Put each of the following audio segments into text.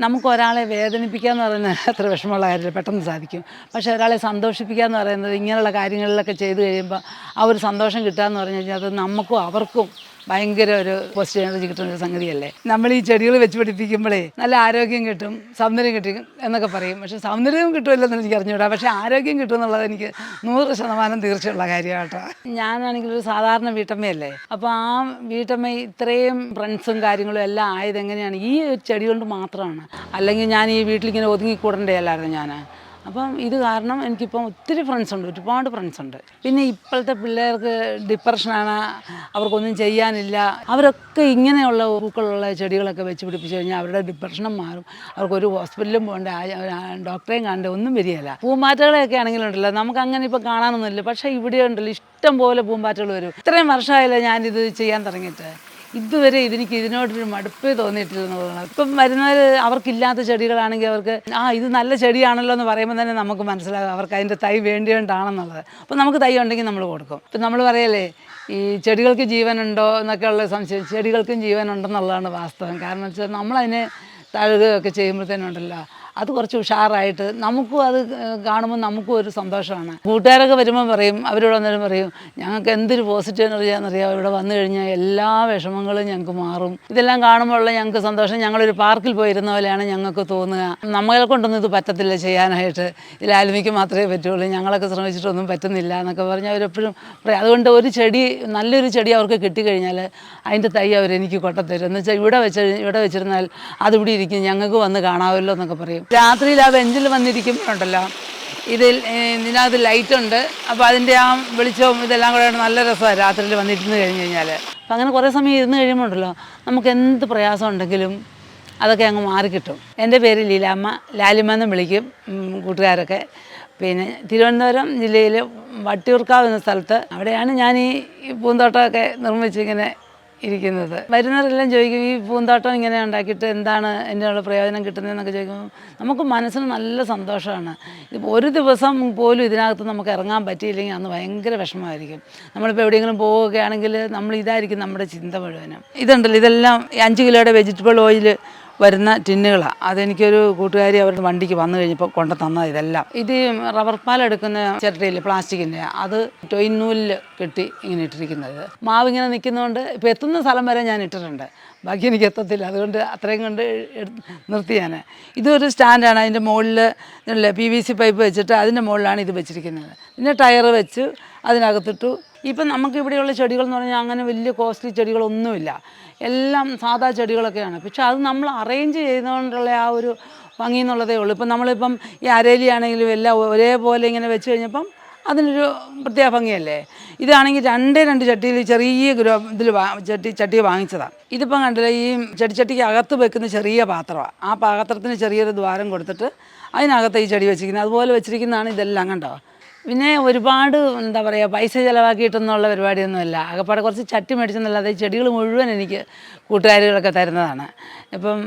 നമുക്ക് ഒരാളെ വേദനിപ്പിക്കുക എന്ന് പറയുന്നത് അത്ര വിഷമമുള്ള കാര്യമില്ല പെട്ടെന്ന് സാധിക്കും. പക്ഷേ ഒരാളെ സന്തോഷിപ്പിക്കുക എന്ന് പറയുന്നത് ഇങ്ങനെയുള്ള കാര്യങ്ങളിലൊക്കെ ചെയ്തു കഴിയുമ്പോൾ ആ ഒരു സന്തോഷം കിട്ടുക എന്ന് പറഞ്ഞു കഴിഞ്ഞാൽ അത് നമുക്കും അവർക്കും ഭയങ്കര ഒരു പോസിറ്റീവ് എനർജി കിട്ടുന്ന ഒരു സംഗതിയല്ലേ? നമ്മൾ ഈ ചെടികൾ വെച്ച് പിടിപ്പിക്കുമ്പോഴേ നല്ല ആരോഗ്യം കിട്ടും സൗന്ദര്യം കിട്ടും എന്നൊക്കെ പറയും. പക്ഷേ സൗന്ദര്യവും കിട്ടുമല്ലെന്ന് എനിക്ക് അറിഞ്ഞുകൂടാ പക്ഷെ ആരോഗ്യം കിട്ടും എന്നുള്ളത് എനിക്ക് നൂറ് ശതമാനം തീർച്ചയുള്ള കാര്യമാണ് കേട്ടോ ഞാനാണെങ്കിൽ ഒരു സാധാരണ വീട്ടമ്മയല്ലേ? അപ്പോൾ ആ വീട്ടമ്മ ഇത്രയും ഫ്രണ്ട്സും കാര്യങ്ങളും എല്ലാം ആയത് എങ്ങനെയാണ് ഈ ചെടി കൊണ്ട് മാത്രമാണ്. അല്ലെങ്കിൽ ഞാൻ ഈ വീട്ടിലിങ്ങനെ ഒതുങ്ങി കൂടണ്ടേ അല്ലായിരുന്നു ഞാൻ അപ്പം ഇത് കാരണം എനിക്കിപ്പം ഒത്തിരി ഫ്രണ്ട്സ് ഉണ്ട് ഒരുപാട് ഫ്രണ്ട്സ് ഉണ്ട്. പിന്നെ ഇപ്പോഴത്തെ പിള്ളേർക്ക് ഡിപ്രഷനാണ് അവർക്കൊന്നും ചെയ്യാനില്ല. അവരൊക്കെ ഇങ്ങനെയുള്ള പൂക്കളുള്ള ചെടികളൊക്കെ വെച്ച് പിടിപ്പിച്ച് കഴിഞ്ഞാൽ അവരുടെ ഡിപ്രഷനും മാറും. അവർക്കൊരു ഹോസ്പിറ്റലിലും പോകേണ്ട ഡോക്ടറെയും കാണേണ്ട ഒന്നും വരികയില്ല. പൂമ്പാറ്റകളെയൊക്കെ ആണെങ്കിലുണ്ടല്ലോ നമുക്ക് അങ്ങനെ ഇപ്പോൾ കാണാനൊന്നുമില്ല. പക്ഷേ ഇവിടെ ഉണ്ടല്ലോ ഇഷ്ടം പോലെ പൂമ്പാറ്റകൾ വരും. ഇത്രയും വർഷമായില്ല ഞാനിത് ചെയ്യാൻ തുടങ്ങിയിട്ട്. ഇതുവരെ ഇതിനിക്ക് ഇതിനോടൊരു മടുപ്പേ തോന്നിയിട്ടില്ലെന്നുള്ളതാണ്. ഇപ്പം വരുന്നവർ അവർക്കില്ലാത്ത ചെടികളാണെങ്കിൽ അവർക്ക് ആ ഇത് നല്ല ചെടിയാണല്ലോ എന്ന് പറയുമ്പോൾ തന്നെ നമുക്ക് മനസ്സിലാകും അവർക്ക് അതിന്റെ തൈ വേണ്ടിയുണ്ടാണെന്നുള്ളത്. അപ്പം നമുക്ക് തൈ ഉണ്ടെങ്കിൽ നമ്മൾ കൊടുക്കും. ഇപ്പം നമ്മൾ പറയല്ലേ ഈ ചെടികൾക്ക് ജീവനുണ്ടോ എന്നൊക്കെ ഉള്ള സംശയം ചെടികൾക്കും ജീവനുണ്ടെന്നുള്ളതാണ് വാസ്തവം. കാരണം വെച്ചാൽ നമ്മളതിനെ തഴുകുകയൊക്കെ ചെയ്യുമ്പോഴത്തേനുണ്ടല്ലോ. അത് കുറച്ച് ഉഷാറായിട്ട് നമുക്കും അത് കാണുമ്പോൾ നമുക്കും ഒരു സന്തോഷമാണ്. കൂട്ടുകാരൊക്കെ വരുമ്പോൾ പറയും അവരോട് വന്നാലും പറയും ഞങ്ങൾക്ക് എന്തൊരു പോസിറ്റീവ് എനർജിയാണെന്നറിയാം ഇവിടെ വന്നു കഴിഞ്ഞാൽ എല്ലാ വിഷമങ്ങളും ഞങ്ങൾക്ക് മാറും. ഇതെല്ലാം കാണുമ്പോഴുള്ള ഞങ്ങൾക്ക് സന്തോഷം. ഞങ്ങളൊരു പാർക്കിൽ പോയിരുന്ന പോലെയാണ് ഞങ്ങൾക്ക് തോന്നുക. നമ്മളെ കൊണ്ടൊന്നും ഇത് പറ്റത്തില്ല ചെയ്യാനായിട്ട്. ഇതിൽ ആൽമിക്ക് മാത്രമേ പറ്റുള്ളൂ. ഞങ്ങളൊക്കെ ശ്രമിച്ചിട്ടൊന്നും പറ്റുന്നില്ല എന്നൊക്കെ പറഞ്ഞ് അവരെപ്പോഴും പറയും. അതുകൊണ്ട് ഒരു ചെടി നല്ലൊരു ചെടി അവർക്ക് കിട്ടിക്കഴിഞ്ഞാൽ അതിന്റെ തൈ അവരെനിക്ക് കൊട്ടത്തരും. എന്ന് വെച്ചാൽ ഇവിടെ വെച്ച ഇവിടെ വെച്ചിരുന്നാൽ അതിവിടെ ഇരിക്കും. ഞങ്ങൾക്ക് വന്ന് കാണാമല്ലോ എന്നൊക്കെ പറയും. രാത്രിയിൽ ആ ബെഞ്ചിൽ വന്നിരിക്കുമ്പോഴുണ്ടല്ലോ. ഇതിൽ ഇതിനകത്ത് ലൈറ്റ് ഉണ്ട് അപ്പോൾ അതിന്റെ ആ വെളിച്ചവും ഇതെല്ലാം കൂടെ നല്ല രസമാണ് രാത്രിയിൽ വന്നിരുന്ന് കഴിഞ്ഞ് കഴിഞ്ഞാൽ അപ്പം അങ്ങനെ കുറേ സമയം ഇരുന്ന് കഴിയുമ്പോൾ ഉണ്ടല്ലോ നമുക്ക് എന്ത് പ്രയാസം ഉണ്ടെങ്കിലും അതൊക്കെ അങ്ങ് മാറിക്കിട്ടും എന്റെ പേര് ലീലാമ്മ. ലാലിമ്മ എന്ന് വിളിക്കും കൂട്ടുകാരൊക്കെ. പിന്നെ തിരുവനന്തപുരം ജില്ലയിൽ വട്ടിയൂർക്കാവ് എന്ന സ്ഥലത്ത് അവിടെയാണ് ഞാൻ ഈ പൂന്തോട്ടമൊക്കെ നിർമ്മിച്ചിങ്ങനെ ഇരിക്കുന്നത്. വരുന്നവരെല്ലാം ചോദിക്കും ഈ പൂന്തോട്ടം ഇങ്ങനെ ഉണ്ടാക്കിയിട്ട് എന്താണ് അതിനുള്ള പ്രയോജനം കിട്ടുന്നതെന്നൊക്കെ ചോദിക്കുമ്പോൾ നമുക്ക് മനസ്സിന് നല്ല സന്തോഷമാണ്. ഒരു ദിവസം പോലും ഇതിനകത്ത് നമുക്ക് ഇറങ്ങാൻ പറ്റിയില്ലെങ്കിൽ അന്ന് ഭയങ്കര വിഷമമായിരിക്കും. നമ്മളിപ്പോൾ എവിടെയെങ്കിലും പോവുകയാണെങ്കിൽ നമ്മൾ ഇതായിരിക്കും നമ്മുടെ ചിന്ത മുഴുവനും. ഇതുണ്ടല്ലോ ഇതെല്ലാം അഞ്ച് കിലോയുടെ വെജിറ്റബിൾ ഓയിൽ വരുന്ന ടിന്നുകളാണ് അതെനിക്കൊരു കൂട്ടുകാരി അവരുടെ വണ്ടിക്ക് വന്നു കഴിഞ്ഞപ്പോൾ കൊണ്ട് തന്നത് ഇതെല്ലാം. ഇത് റബ്ബർ പാൽ എടുക്കുന്ന ചിരട്ടയിൽ പ്ലാസ്റ്റിക്കിന്റെ അത് ടൊയിൻ നൂലിൽ കെട്ടി ഇങ്ങനെ ഇട്ടിരിക്കുന്നത്. മാവ് ഇങ്ങനെ നിൽക്കുന്നതുകൊണ്ട് ഇപ്പോൾ എത്തുന്ന സ്ഥലം വരെ ഞാൻ ഇട്ടിട്ടുണ്ട്. ബാക്കി എനിക്ക് എത്തത്തില്ല. അതുകൊണ്ട് അത്രയും കൊണ്ട് നിർത്തി ഞാൻ ഇതൊരു സ്റ്റാൻഡാണ്. അതിന്റെ മുകളിൽ പി വി സി പൈപ്പ് വെച്ചിട്ട് അതിന്റെ മുകളിലാണ് ഇത് വെച്ചിരിക്കുന്നത്. പിന്നെ ടയർ വെച്ച് അതിനകത്തിട്ടു ഇപ്പം നമുക്ക് ഇവിടെയുള്ള ചെടികൾ എന്ന് പറഞ്ഞാൽ അങ്ങനെ വലിയ കോസ്റ്റ്ലി ചെടികളൊന്നുമില്ല. എല്ലാം സാധാ ചെടികളൊക്കെയാണ്. പക്ഷെ അത് നമ്മൾ അറേഞ്ച് ചെയ്തുകൊണ്ടുള്ള ആ ഒരു ഭംഗി എന്നുള്ളതേ ഉള്ളൂ. ഇപ്പം നമ്മളിപ്പം ഈ അരേലി ആണെങ്കിലും എല്ലാം ഒരേപോലെ ഇങ്ങനെ വെച്ച് കഴിഞ്ഞപ്പം അതിനൊരു പ്രത്യേക ഭംഗിയല്ലേ? ഇതാണെങ്കിൽ രണ്ടേ രണ്ട് ചട്ടിയിൽ ചെറിയ ഗ്രോ ഇതിൽ ചട്ടി ചട്ടി വാങ്ങിച്ചതാണ് ഇതിപ്പം കണ്ടില്ല ഈ ചെടിച്ചട്ടിക്ക് അകത്ത് വെക്കുന്ന ചെറിയ പാത്രമാണ് ആ പാത്രത്തിന് ചെറിയൊരു ദ്വാരം കൊടുത്തിട്ട് അതിനകത്ത് ഈ ചെടി വെച്ചിരിക്കുന്നത്. അതുപോലെ വെച്ചിരിക്കുന്നതാണ് ഇതെല്ലാം കണ്ടോ? പിന്നെ ഒരുപാട് എന്താ പറയുക പൈസ ചിലവാക്കിയിട്ടൊന്നുള്ള പരിപാടിയൊന്നുമില്ല. ആകെപ്പാടെ കുറച്ച് ചട്ടി മേടിച്ചെന്നല്ലാതെ ചെടികൾ മുഴുവൻ എനിക്ക് കൂട്ടുകാരികളൊക്കെ തരുന്നതാണ്. ഇപ്പം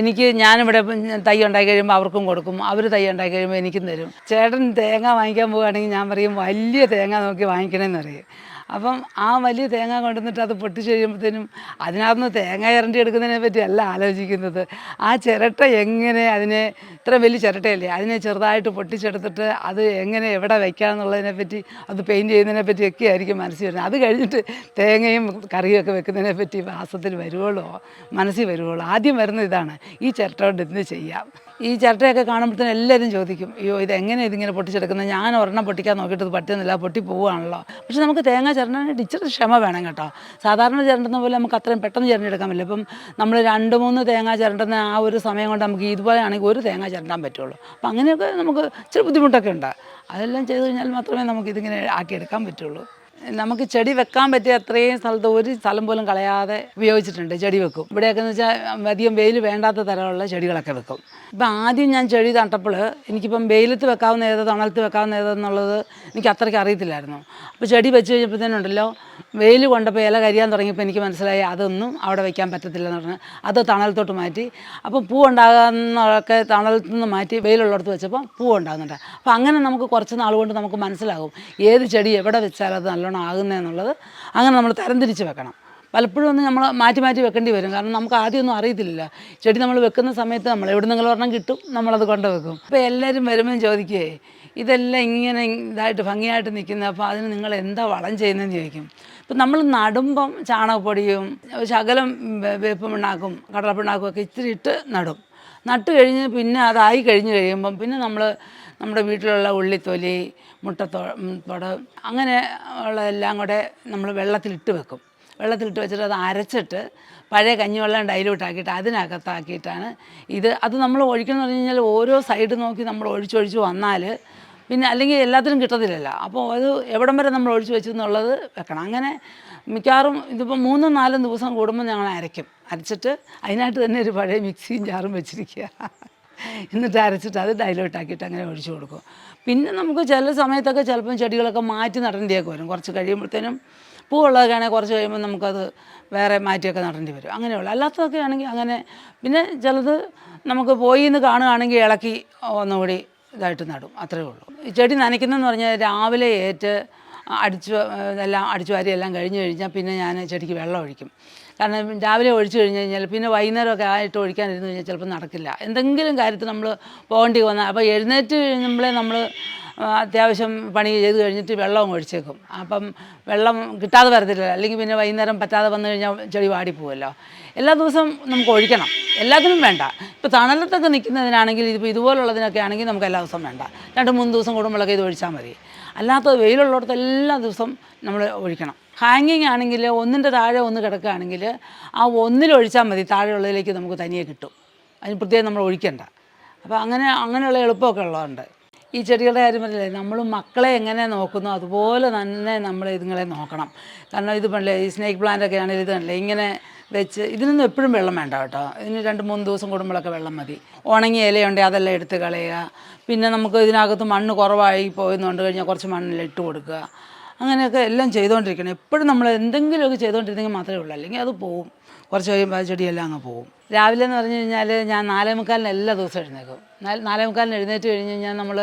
എനിക്ക് ഞാനിവിടെ തൈ ഉണ്ടാക്കി കഴിയുമ്പോൾ അവർക്കും കൊടുക്കും അവർ തൈ ഉണ്ടാക്കി കഴിയുമ്പോൾ എനിക്കും തരും. ചേട്ടൻ തേങ്ങ വാങ്ങിക്കാൻ പോവുകയാണെങ്കിൽ ഞാൻ പറയും വലിയ തേങ്ങ നോക്കി വാങ്ങിക്കണമെന്ന് പറയും. അപ്പം ആ വലിയ തേങ്ങ കൊണ്ടുവന്നിട്ട് അത് പൊട്ടിച്ച് കഴിയുമ്പോഴത്തേനും അതിനകത്തുനിന്ന് തേങ്ങ ഇറണ്ടി എടുക്കുന്നതിനെ പറ്റി അല്ല ആലോചിക്കുന്നത്. ആ ചിരട്ട എങ്ങനെ അതിനെ ഇത്ര വലിയ ചിരട്ടയല്ലേ അതിനെ ചെറുതായിട്ട് പൊട്ടിച്ചെടുത്തിട്ട് അത് എങ്ങനെ എവിടെ വയ്ക്കാമെന്നുള്ളതിനെ പറ്റി അത് പെയിന്റ് ചെയ്യുന്നതിനെ പറ്റിയൊക്കെ ആയിരിക്കും മനസ്സിൽ വരുന്നത്. അത് കഴിഞ്ഞിട്ട് തേങ്ങയും കറിയും ഒക്കെ വെക്കുന്നതിനെ പറ്റി വാസത്തിൽ വരുവുള്ളൂ മനസ്സിൽ വരുവുള്ളൂ ആദ്യം വരുന്ന ഇതാണ്. ഈ ചിരട്ട കൊണ്ട് എന്ത് ചെയ്യാം? ഈ ചിരട്ടയൊക്കെ കാണുമ്പോഴത്തേനും എല്ലാവരും ചോദിക്കും അയ്യോ ഇത് എങ്ങനെ ഇതിങ്ങനെ പൊട്ടിച്ചെടുക്കുന്നത്? ഞാൻ ഒരെണ്ണം പൊട്ടിക്കാൻ നോക്കിയിട്ട് പറ്റുന്നില്ല പൊട്ടി പോവുകയാണല്ലോ. പക്ഷെ നമുക്ക് തേങ്ങ ചിരണ്ടാനായിട്ട് ഇച്ചിരി ക്ഷമ വേണം കേട്ടോ. സാധാരണ ചിരണ്ടുന്ന പോലെ നമുക്ക് അത്രയും പെട്ടെന്ന് ചിരണ്ടെടുക്കാൻ പറ്റില്ല. ഇപ്പം നമ്മൾ രണ്ട് മൂന്ന് തേങ്ങ ചിരണ്ടുന്ന ആ ഒരു സമയം കൊണ്ട് നമുക്ക് ഇതുപോലെ ആണെങ്കിൽ ഒരു തേങ്ങ ചിരണ്ടാൻ പറ്റുള്ളൂ. അപ്പം അങ്ങനെയൊക്കെ നമുക്ക് ഇച്ചിരി ബുദ്ധിമുട്ടൊക്കെ ഉണ്ട്. അതെല്ലാം ചെയ്ത് കഴിഞ്ഞാൽ മാത്രമേ നമുക്ക് ഇതിങ്ങനെ ആക്കിയെടുക്കാൻ പറ്റുള്ളൂ. നമുക്ക് ചെടി വെക്കാൻ പറ്റിയ അത്രയും സ്ഥലത്ത് ഒരു സ്ഥലം പോലും കളയാതെ ഉപയോഗിച്ചിട്ടുണ്ട് ചെടി വെക്കും. ഇവിടെയൊക്കെ എന്ന് വെച്ചാൽ അധികം വെയിൽ വേണ്ടാത്ത തരമുള്ള ചെടികളൊക്കെ വെക്കും. ഇപ്പം ആദ്യം ഞാൻ ചെടി നട്ടപ്പോൾ എനിക്കിപ്പം വെയിലത്ത് വെക്കാവുന്ന ഏത് തണലത്ത് വെക്കാവുന്ന ഏതെന്നുള്ളത് എനിക്ക് അത്രയ്ക്ക് അറിയത്തില്ലായിരുന്നു. അപ്പോൾ ചെടി വെച്ച് കഴിഞ്ഞപ്പോഴത്തേനുണ്ടല്ലോ വെയിൽ കൊണ്ടപ്പോൾ ഇല കരിയാൻ തുടങ്ങിയപ്പോൾ എനിക്ക് മനസ്സിലായി അതൊന്നും അവിടെ വെക്കാൻ പറ്റത്തില്ലെന്ന് പറഞ്ഞ് അത് തണലത്തോട്ട് മാറ്റി. അപ്പോൾ പൂ ഉണ്ടാകുന്നതൊക്കെ തണലത്ത് നിന്ന് മാറ്റി വെയിലുള്ളിടത്ത് വെച്ചപ്പോൾ പൂ ഉണ്ടാകുന്നുണ്ട്. അപ്പോൾ അങ്ങനെ നമുക്ക് കുറച്ച് നാൾ കൊണ്ട് നമുക്ക് മനസ്സിലാകും ഏത് ചെടി എവിടെ വെച്ചാൽ അത് നല്ലോണം ആകുന്നതെന്നുള്ളത് അങ്ങനെ നമ്മൾ തരംതിരിച്ച് വെക്കണം. പലപ്പോഴും ഒന്ന് നമ്മൾ മാറ്റി മാറ്റി വെക്കേണ്ടി വരും. കാരണം നമുക്ക് ആദ്യമൊന്നും അറിയത്തില്ല ചെടി നമ്മൾ വെക്കുന്ന സമയത്ത് നമ്മൾ എവിടെ നിന്നെങ്കിലും ഒരെണ്ണം കിട്ടും. നമ്മളത് കൊണ്ട് വെക്കും. അപ്പോൾ എല്ലാവരും വരുമ്പം ചോദിക്കേ ഇതെല്ലാം ഇങ്ങനെ ഇതായിട്ട് ഭംഗിയായിട്ട് നിൽക്കുന്നത് അപ്പോൾ അതിന് നിങ്ങൾ എന്താ വളം ചെയ്യുന്നതെന്ന് ചോദിക്കും. ഇപ്പം നമ്മൾ നടുമ്പം ചാണകപ്പൊടിയും ശകലം വേപ്പ് പിണ്ണാക്കും കടലപ്പിണ്ണാക്കും ഒക്കെ ഇത്തിരി ഇട്ട് നടും. നട്ട് കഴിഞ്ഞ് പിന്നെ അതായി കഴിഞ്ഞ് കഴിയുമ്പം പിന്നെ നമ്മൾ നമ്മുടെ വീട്ടിലുള്ള ഉള്ളിത്തൊലി മുട്ടത്തോ തൊട അങ്ങനെ ഉള്ളതെല്ലാം കൂടെ നമ്മൾ വെള്ളത്തിലിട്ട് വെക്കും. വെള്ളത്തിലിട്ട് വെച്ചിട്ട് അത് അരച്ചിട്ട് പഴയ കഞ്ഞിവെള്ളം ഡൈലൂട്ട് ആക്കിയിട്ട് അതിനകത്താക്കിയിട്ടാണ് ഇത്. അത് നമ്മൾ ഒഴിക്കണം എന്ന് പറഞ്ഞു കഴിഞ്ഞാൽ ഓരോ സൈഡ് നോക്കി നമ്മൾ ഒഴിച്ചൊഴിച്ച് വന്നാൽ പിന്നെ അല്ലെങ്കിൽ എല്ലാത്തിനും കിട്ടത്തില്ലല്ലോ. അപ്പോൾ അത് എവിടം വരെ നമ്മൾ ഒഴിച്ചു വെച്ചു എന്നുള്ളത് വെക്കണം. അങ്ങനെ മിക്കവാറും ഇതിപ്പോൾ മൂന്നും നാലും ദിവസം കൂടുമ്പോൾ ഞങ്ങൾ അരയ്ക്കും. അരച്ചിട്ട് അതിനായിട്ട് തന്നെ ഒരു പഴയ മിക്സിയും ജാറും വെച്ചിരിക്കുക. എന്നിട്ട് അരച്ചിട്ട് അത് ഡൈലോട്ട് ആക്കിയിട്ട് അങ്ങനെ ഒഴിച്ചു കൊടുക്കും. പിന്നെ നമുക്ക് ചില സമയത്തൊക്കെ ചിലപ്പം ചെടികളൊക്കെ മാറ്റി നടേണ്ടിയൊക്കെ വരും. കുറച്ച് കഴിയുമ്പോഴത്തേനും പൂവുള്ളതൊക്കെ ആണെങ്കിൽ കുറച്ച് കഴിയുമ്പോൾ നമുക്കത് വേറെ മാറ്റിയൊക്കെ നടേണ്ടി വരും. അങ്ങനെയുള്ള. അല്ലാത്തതൊക്കെ ആണെങ്കിൽ അങ്ങനെ പിന്നെ ചിലത് നമുക്ക് പോയി എന്ന് കാണുകയാണെങ്കിൽ ഇളക്കി ഒന്നുകൂടി ഇതായിട്ട് നടും. അത്രേ ഉള്ളൂ. ചെടി നനയ്ക്കുന്നതെന്ന് പറഞ്ഞാൽ രാവിലെ ഏറ്റ് അടിച്ചു എല്ലാം അടിച്ചു വാരി എല്ലാം കഴിഞ്ഞ് കഴിഞ്ഞാൽ പിന്നെ ഞാൻ ചെടിക്ക് വെള്ളം ഒഴിക്കും. കാരണം രാവിലെ ഒഴിച്ചു കഴിഞ്ഞ് കഴിഞ്ഞാൽ പിന്നെ വൈകുന്നേരമൊക്കെ ആയിട്ട് ഒഴിക്കാനിരുന്ന് കഴിഞ്ഞാൽ ചിലപ്പോൾ നടക്കില്ല. എന്തെങ്കിലും കാര്യത്തിൽ നമ്മൾ പോകേണ്ടി വന്നാൽ അപ്പോൾ എഴുന്നേറ്റ് കഴിയുമ്പോഴേ നമ്മൾ അത്യാവശ്യം പണി ചെയ്ത് കഴിഞ്ഞിട്ട് വെള്ളം ഒഴിച്ചേക്കും. അപ്പം വെള്ളം കിട്ടാതെ വരത്തില്ല അല്ലെങ്കിൽ പിന്നെ വൈകുന്നേരം പറ്റാതെ വന്നു കഴിഞ്ഞാൽ ചെടി വാടിപ്പോവല്ലോ എല്ലാ ദിവസവും നമുക്ക് ഒഴിക്കണം. എല്ലാത്തിനും വേണ്ട. ഇപ്പോൾ തണലത്തൊക്കെ നിൽക്കുന്നതിനാണെങ്കിൽ ഇതിപ്പോൾ ഇതുപോലുള്ളതിനൊക്കെ ആണെങ്കിൽ നമുക്ക് എല്ലാ ദിവസവും വേണ്ട. രണ്ട് മൂന്ന് ദിവസം കൂടുമ്പോഴൊക്കെ ഇത് ഒഴിച്ചാൽ മതി. അല്ലാത്ത വെയിലുള്ളിടത്ത് എല്ലാ ദിവസവും നമ്മൾ ഒഴിക്കണം. ഹാങ്ങിങ് ആണെങ്കിൽ ഒന്നിന്റെ താഴെ ഒന്ന് കിടക്കുകയാണെങ്കിൽ ആ ഒന്നിലൊഴിച്ചാൽ മതി. താഴെയുള്ളതിലേക്ക് നമുക്ക് തനിയെ കിട്ടും. അതിന് പ്രത്യേകം നമ്മൾ ഒഴിക്കണ്ട. അപ്പോൾ അങ്ങനെ അങ്ങനെയുള്ള എളുപ്പമൊക്കെ ഉള്ളതുണ്ട് ഈ ചെടികളുടെ കാര്യം പറഞ്ഞില്ലേ നമ്മൾ മക്കളെ എങ്ങനെ നോക്കുന്നു അതുപോലെ തന്നെ നമ്മൾ ഇതുങ്ങളെ നോക്കണം. കാരണം ഇത് പണ്ടേ ഈ സ്നേക്ക് പ്ലാന്റ് ഒക്കെ ആണെങ്കിൽ ഇത് കണ്ടില്ലേ ഇങ്ങനെ വെച്ച് ഇതിനൊന്നും എപ്പോഴും വെള്ളം വേണ്ട കേട്ടോ. ഇതിന് രണ്ട് മൂന്ന് ദിവസം കൂടുമ്പോഴൊക്കെ വെള്ളം മതി. ഉണങ്ങിയ ഇലയുണ്ടെങ്കിൽ അതെല്ലാം എടുത്ത് കളയുക. പിന്നെ നമുക്ക് ഇതിനകത്ത് മണ്ണ് കുറവായി പോയെന്നുകൊണ്ട് കഴിഞ്ഞാൽ കുറച്ച് മണ്ണിൽ ഇട്ട് കൊടുക്കുക. അങ്ങനെയൊക്കെ എല്ലാം ചെയ്തുകൊണ്ടിരിക്കണം എപ്പോഴും നമ്മൾ എന്തെങ്കിലുമൊക്കെ ചെയ്തുകൊണ്ടിരുന്നെങ്കിൽ മാത്രമേ ഉള്ളൂ. അല്ലെങ്കിൽ അത് പോവും. കുറച്ച് കഴിയുമ്പോൾ ആ ചെടിയെല്ലാം അങ്ങ് പോവും. രാവിലെ എന്ന് പറഞ്ഞു കഴിഞ്ഞാൽ ഞാൻ നാലേ മുക്കാലിന് എല്ലാ ദിവസവും എഴുന്നേക്കും നാല് മുക്കാലിന് എഴുന്നേറ്റ് കഴിഞ്ഞ് കഴിഞ്ഞാൽ നമ്മൾ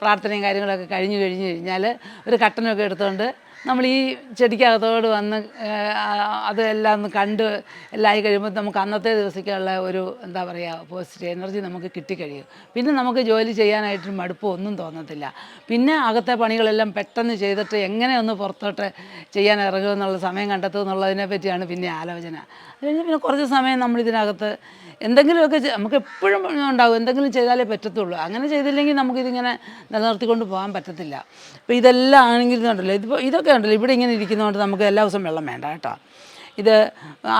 പ്രാർത്ഥനയും കാര്യങ്ങളൊക്കെ കഴിഞ്ഞ് കഴിഞ്ഞ് കഴിഞ്ഞാൽ ഒരു കട്ടനൊക്കെ എടുത്തുകൊണ്ട് നമ്മൾ ഈ ചെടിക്കകത്തോട് വന്ന് അതെല്ലാം ഒന്ന് കണ്ട് എല്ലാം ആയി കഴിയുമ്പോൾ നമുക്ക് അന്നത്തെ ദിവസത്തേക്കുള്ള ഒരു എന്താ പറയുക പോസിറ്റീവ് എനർജി നമുക്ക് കിട്ടിക്കഴിയും. പിന്നെ നമുക്ക് ജോലി ചെയ്യാനായിട്ട് മടുപ്പോ ഒന്നും തോന്നത്തില്ല. പിന്നെ അകത്തെ പണികളെല്ലാം പെട്ടെന്ന് ചെയ്തിട്ട് എങ്ങനെ ഒന്ന് പുറത്തോട്ട് ചെയ്യാൻ ഇറങ്ങുമെന്നുള്ള സമയം കണ്ടെത്തുക എന്നുള്ളതിനെ പറ്റിയാണ് പിന്നെ ആലോചന. പിന്നെ കുറച്ച് സമയം നമ്മൾ ഇതിനകത്ത് എന്തെങ്കിലുമൊക്കെ നമുക്ക് എപ്പോഴും ഉണ്ടാവും. എന്തെങ്കിലും ചെയ്താലേ പറ്റത്തുള്ളൂ. അങ്ങനെ ചെയ്തില്ലെങ്കിൽ നമുക്കിതിങ്ങനെ നിലനിർത്തിക്കൊണ്ട് പോകാൻ പറ്റത്തില്ല. അപ്പോൾ ഇതെല്ലാം ആണെങ്കിൽ ഇതുണ്ടല്ലോ. ഇതിപ്പോൾ ഇതൊക്കെ ഉണ്ടല്ലോ. ഇവിടെ ഇങ്ങനെ ഇരിക്കുന്നതുകൊണ്ട് നമുക്ക് എല്ലാ ദിവസവും വെള്ളം വേണ്ട കേട്ടോ. ഇത്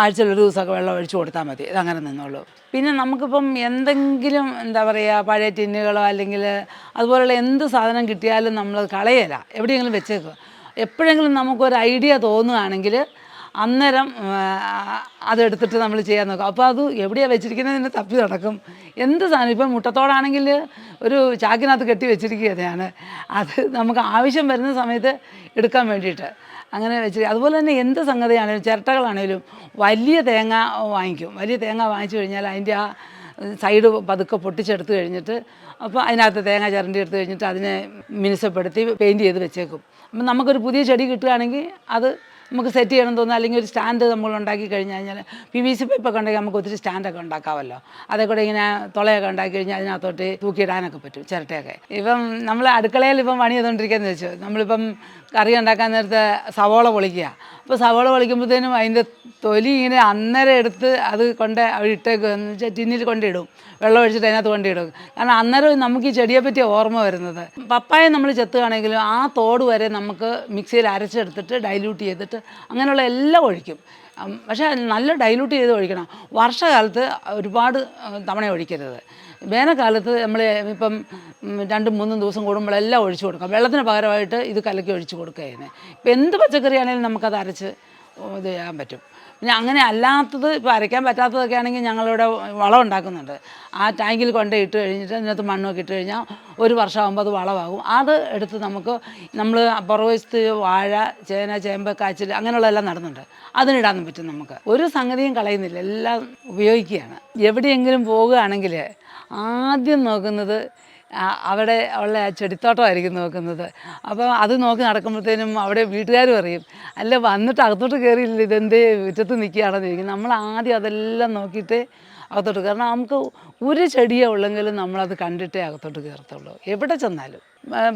ആഴ്ചയിൽ ഒരു ദിവസമൊക്കെ വെള്ളം ഒഴിച്ചു കൊടുത്താൽ മതി. ഇതങ്ങനെ നിന്നോളൂ. പിന്നെ നമുക്കിപ്പം എന്തെങ്കിലും എന്താ പറയുക പഴയ ടിന്നുകളോ അല്ലെങ്കിൽ അതുപോലെയുള്ള എന്ത് സാധനം കിട്ടിയാലും നമ്മൾ കളയല. എവിടെയെങ്കിലും വെച്ചേക്കുക എപ്പോഴെങ്കിലും നമുക്കൊരു ഐഡിയ തോന്നുകയാണെങ്കിൽ അന്നേരം അതെടുത്തിട്ട് നമ്മൾ ചെയ്യാൻ നോക്കും. അപ്പോൾ അത് എവിടെയാണ് വെച്ചിരിക്കുന്നതിന് തപ്പി നടക്കും. എന്ത് സാധനം? ഇപ്പം മുട്ടത്തോടാണെങ്കിൽ ഒരു ചാക്കിനകത്ത് കെട്ടി വെച്ചിരിക്കുകയാണ് അത് നമുക്ക് ആവശ്യം വരുന്ന സമയത്ത് എടുക്കാൻ വേണ്ടിയിട്ട് അങ്ങനെ വെച്ച് അതുപോലെ തന്നെ എന്ത് സംഗതിയാണേലും ചിരട്ടകളാണേലും വലിയ തേങ്ങ വാങ്ങിക്കും. വലിയ തേങ്ങ വാങ്ങിച്ചു കഴിഞ്ഞാൽ അതിന്റെ ആ സൈഡ് പതുക്കെ പൊട്ടിച്ചെടുത്ത് കഴിഞ്ഞിട്ട് അപ്പോൾ അതിനകത്ത് തേങ്ങ ചിരണ്ടി എടുത്ത് കഴിഞ്ഞിട്ട് അതിനെ മിനുസപ്പെടുത്തി പെയിന്റ് ചെയ്ത് വെച്ചേക്കും. അപ്പം നമുക്കൊരു പുതിയ ചെടി കിട്ടുകയാണെങ്കിൽ അത് നമുക്ക് സെറ്റ് ചെയ്യണം തോന്നുന്നു. അല്ലെങ്കിൽ ഒരു സ്റ്റാൻഡ് നമ്മൾ ഉണ്ടാക്കി കഴിഞ്ഞ് കഴിഞ്ഞാൽ പി വി സി പൈപ്പൊക്കെ ഉണ്ടെങ്കിൽ നമുക്ക് ഒത്തിരി സ്റ്റാൻഡൊക്കെ ഉണ്ടാക്കാമല്ലോ. അതേ കൂടെ ഇങ്ങനെ തുളയൊക്കെ ഉണ്ടാക്കി കഴിഞ്ഞാൽ അതിനകത്തോട്ട് തൂക്കിയിടാനൊക്കെ പറ്റും ചിരട്ടയൊക്കെ. ഇപ്പം നമ്മൾ അടുക്കളയിൽ ഇപ്പം പണി ചെയ്തുകൊണ്ടിരിക്കുകയെന്ന് വെച്ചു. നമ്മളിപ്പം കറി ഉണ്ടാക്കാൻ നേരത്തെ സവോള പൊളിക്കുക. അപ്പോൾ സവോള പൊളിക്കുമ്പോഴത്തേനും അതിന്റെ തൊലി ഇങ്ങനെ അന്നേരം എടുത്ത് അത് കൊണ്ട് അവിടെ ഇട്ടേക്ക്. എന്ന് വെച്ചാൽ ടിന്നിൽ കൊണ്ടിടും. വെള്ളം ഒഴിച്ചിട്ട് അതിനകത്ത് കൊണ്ടിടും. കാരണം അന്നേരം നമുക്ക് ഈ ചെടിയെ പറ്റി ഓർമ്മ വരുന്നത്. പപ്പായ നമ്മൾ ചെത്തുകയാണെങ്കിലും ആ തോട് വരെ നമുക്ക് മിക്സിയിൽ അരച്ചെടുത്തിട്ട് ഡൈല്യൂട്ട് ചെയ്തിട്ട് അങ്ങനെയുള്ള എല്ലാം ഒഴിക്കും. പക്ഷേ നല്ല ഡൈല്യൂട്ട് ചെയ്ത് ഒഴിക്കണം. വർഷകാലത്ത് ഒരുപാട് തവണ ഒഴിക്കരുത്. വേനൽക്കാലത്ത് നമ്മൾ ഇപ്പം രണ്ടും മൂന്നും ദിവസം കൂടുമ്പോഴെല്ലാം ഒഴിച്ചു കൊടുക്കാം. വെള്ളത്തിന് പകരമായിട്ട് ഇത് കലക്കി ഒഴിച്ചു കൊടുക്കുക ഇപ്പം എന്ത് പച്ചക്കറിയാണെങ്കിലും നമുക്കത് അരച്ച് ഇത് ചെയ്യാൻ പറ്റും. പിന്നെ അങ്ങനെ അല്ലാത്തത് ഇപ്പോൾ അരയ്ക്കാൻ പറ്റാത്തതൊക്കെ ആണെങ്കിൽ ഞങ്ങളിവിടെ വളം ഉണ്ടാക്കുന്നുണ്ട്. ആ ടാങ്കിൽ കൊണ്ട് ഇട്ട് കഴിഞ്ഞിട്ട് അതിനകത്ത് മണ്ണൊക്കെ ഇട്ട് കഴിഞ്ഞാൽ ഒരു വർഷമാകുമ്പോൾ അത് വളമാകും. അത് എടുത്ത് നമുക്ക് നമ്മൾ പുറവശത്ത് വാഴ ചേന ചേമ്പ് കാച്ചിൽ അങ്ങനെയുള്ളതെല്ലാം നടന്നുണ്ട്. അതിനിടാനും പറ്റും നമുക്ക്. ഒരു സംഗതിയും കളയുന്നില്ല. എല്ലാം ഉപയോഗിക്കുകയാണ്. എവിടെയെങ്കിലും പോവുകയാണെങ്കിൽ ആദ്യം നോക്കുന്നത് അവിടെ ഉള്ള ചെടിത്തോട്ടമായിരിക്കും നോക്കുന്നത്. അപ്പോൾ അത് നോക്കി നടക്കുമ്പോഴത്തേനും അവിടെ വീട്ടുകാർ പറയും അല്ല വന്നിട്ട് അകത്തോട്ട് കയറിയില്ല ഇതെന്തേ മുറ്റത്ത് നിൽക്കുകയാണെന്ന് ചോദിക്കും. നമ്മൾ ആദ്യം അതെല്ലാം നോക്കിയിട്ട് അകത്തോട്ട് കാരണം നമുക്ക് ഒരു ചെടിയേ ഉള്ളെങ്കിലും നമ്മളത് കണ്ടിട്ടേ അകത്തോട്ട് കയറത്തുള്ളൂ. എവിടെ ചെന്നാലും.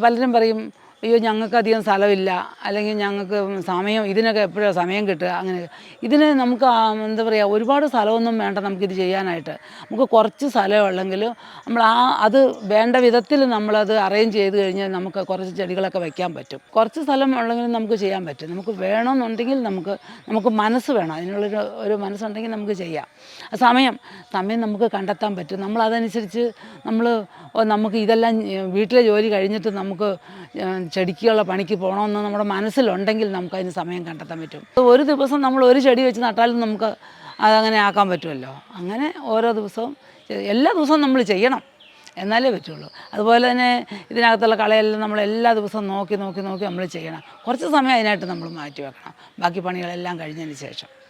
പലരും പറയും അയ്യോ ഞങ്ങൾക്ക് അധികം സ്ഥലമില്ല. അല്ലെങ്കിൽ ഞങ്ങൾക്ക് സമയം ഇതിനൊക്കെ എപ്പോഴാണ് സമയം കിട്ടുക? അങ്ങനെ. ഇതിന് നമുക്ക് എന്താ പറയുക ഒരുപാട് സ്ഥലമൊന്നും വേണ്ട നമുക്കിത് ചെയ്യാനായിട്ട്. നമുക്ക് കുറച്ച് സ്ഥലമുള്ളെങ്കിൽ നമ്മൾ ആ അത് വേണ്ട വിധത്തിൽ നമ്മളത് അറേഞ്ച് ചെയ്ത് കഴിഞ്ഞാൽ നമുക്ക് കുറച്ച് ചെടികളൊക്കെ വയ്ക്കാൻ പറ്റും. കുറച്ച് സ്ഥലം ഉള്ളെങ്കിൽ നമുക്ക് ചെയ്യാൻ പറ്റും. നമുക്ക് വേണമെന്നുണ്ടെങ്കിൽ നമുക്ക് നമുക്ക് മനസ്സ് വേണം. അതിനുള്ളൊരു ഒരു മനസ്സുണ്ടെങ്കിൽ നമുക്ക് ചെയ്യാം. സമയം സമയം നമുക്ക് കണ്ടെത്താൻ പറ്റും. നമ്മൾ അതനുസരിച്ച് നമ്മൾ നമുക്ക് ഇതെല്ലാം വീട്ടിലെ ജോലി കഴിഞ്ഞിട്ട് നമുക്ക് ചെടിക്കുള്ള പണിക്ക് പോകണമെന്ന് നമ്മുടെ മനസ്സിലുണ്ടെങ്കിൽ നമുക്ക് അതിന് സമയം കണ്ടെത്താൻ പറ്റും. ഒരു ദിവസം നമ്മൾ ഒരു ചെടി വെച്ച് നട്ടാലും നമുക്ക് അതങ്ങനെ ആക്കാൻ പറ്റുമല്ലോ. അങ്ങനെ ഓരോ ദിവസവും എല്ലാ ദിവസവും നമ്മൾ ചെയ്യണം. എന്നാലേ പറ്റുള്ളൂ. അതുപോലെ തന്നെ ഇതിനകത്തുള്ള കളയെല്ലാം നമ്മൾ എല്ലാ ദിവസവും നോക്കി നോക്കി നോക്കി നമ്മൾ ചെയ്യണം. കുറച്ച് സമയം അതിനായിട്ട് നമ്മൾ മാറ്റി വെക്കണം. ബാക്കി പണികളെല്ലാം കഴിഞ്ഞതിന് ശേഷം.